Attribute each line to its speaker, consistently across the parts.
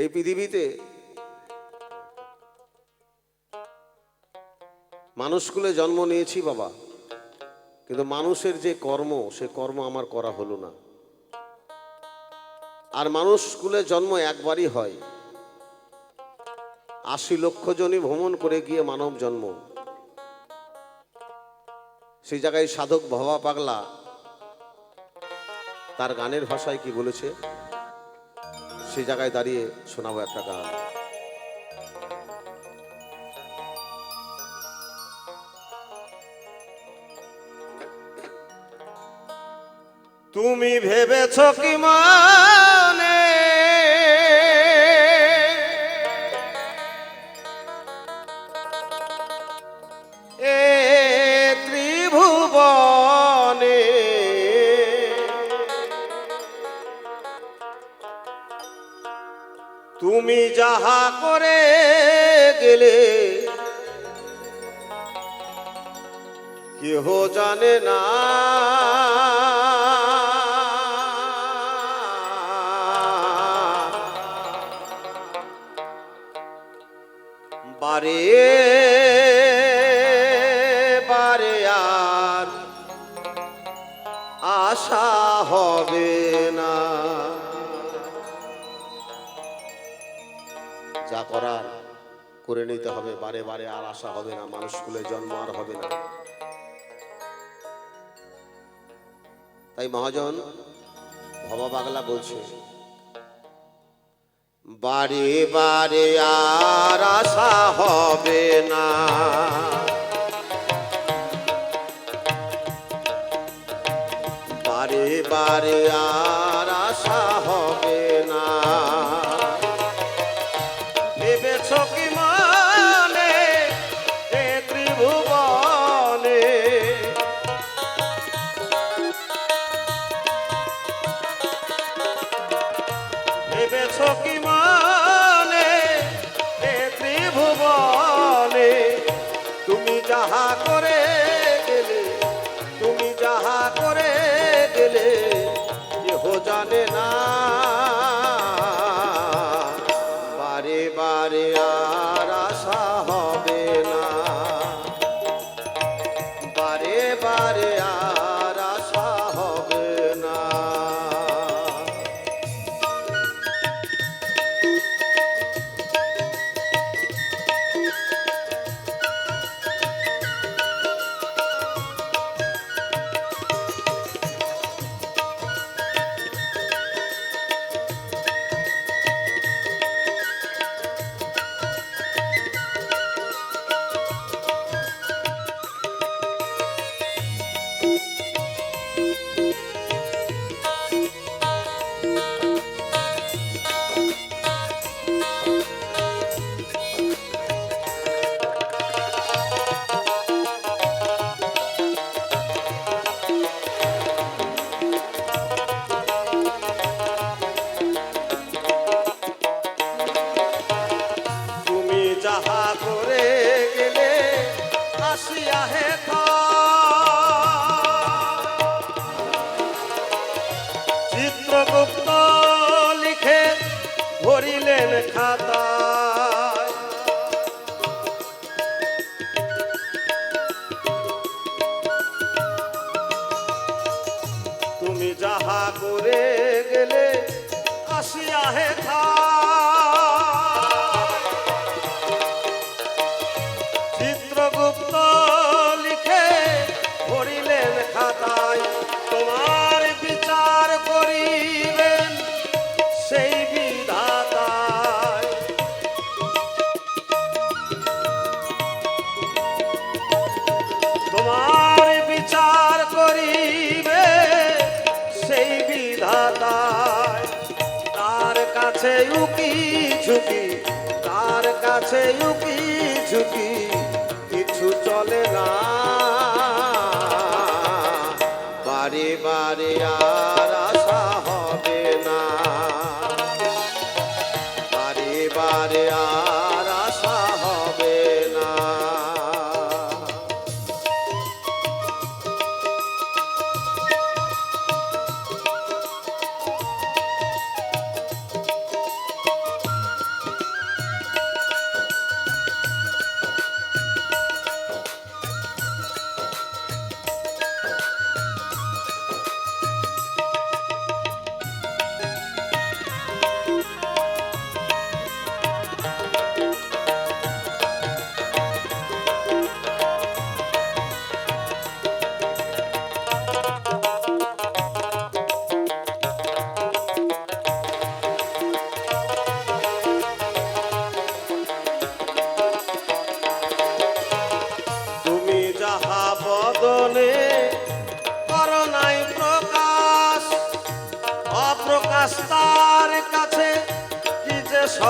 Speaker 1: এই পৃথিবীতে মানুষকুলে জন্ম নিয়েছি বাবা, কিন্তু মানুষের যে কর্ম, সে কর্ম আমার করা হলো না। আর মানুষ কুলে জন্ম একবারই হয়। আশি লক্ষ জনই ভ্রমণ করে গিয়ে মানব জন্ম। সেই জায়গায় সাধক ভবা পাগলা, তার গানের ভাষায় কি বলেছে? সেই জায়গায় দাঁড়িয়ে শোনাবো একটা গান। তুমি ভেবেছ কি মানে তুমি যাহা করে গেলে কেহ জানে না। বারে যা করার করে নিতে হবে। বারে বারে আর আশা হবে না, মানুষ কুলে জন্ম আর হবে না। তাই মহাজন ভবা বাগলা বলছে, বারে বারে আর আশা হবে না। বারে বারে আর আশা হবে করে গেলে আসিয়া হে চিত্রগুপ্ত কাছে উকি ঝুঁকি কিছু চলে না।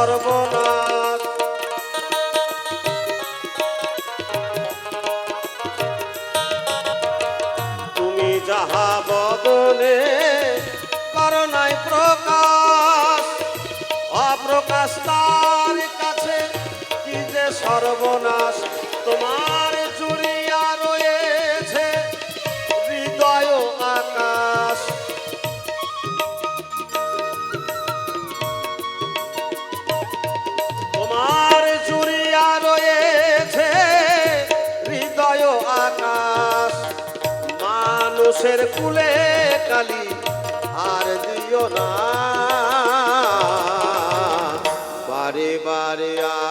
Speaker 1: সর্বনাশ। তুমি যাহা বদনে করোনায় প্রকাশ অপ্রকাশ তার কাছে কি যে সর্বনাশ। তোমার মানুষের কুলে কালি আর দিও না। বারে বারে আর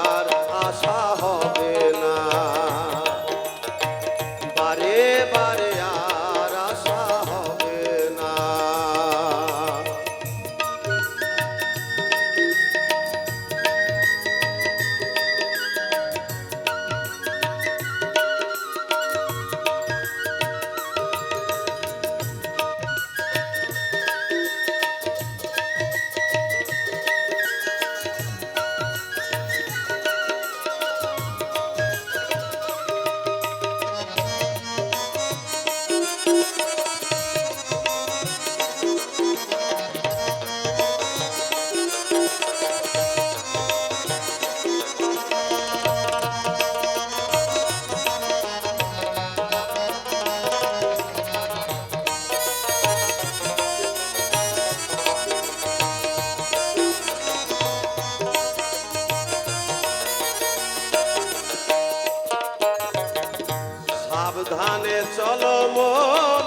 Speaker 1: সাবধানে চলো মন।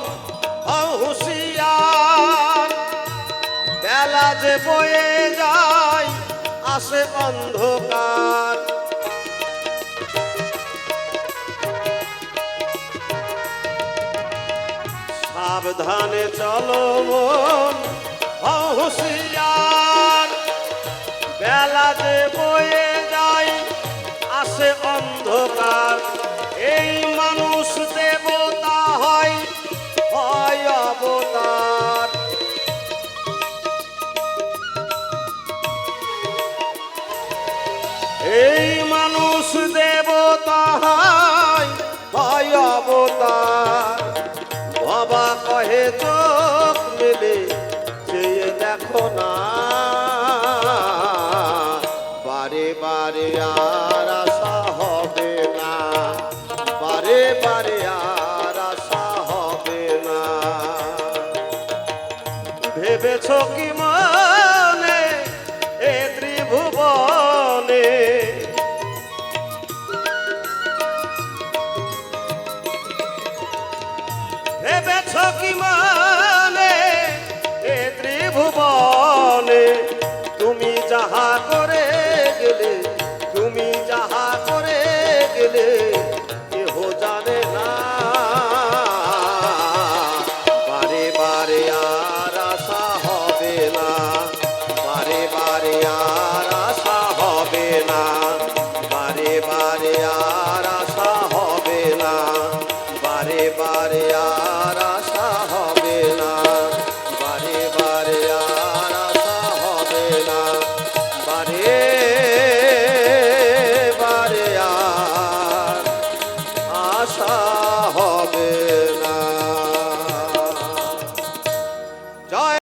Speaker 1: হুঁশিয়ার। বেলা যে বয়ে যায়, আসে অন্ধকার। সাবধানে চলো মন হুঁশিয়ার। বেলা যে বয়ে যায়, আসে অন্ধকার। এই মানুষ দেবতা হয় হয় অবতার। বাবা কহে, চোখ মেলে চেয়ে দেখো না। বারে বারে আর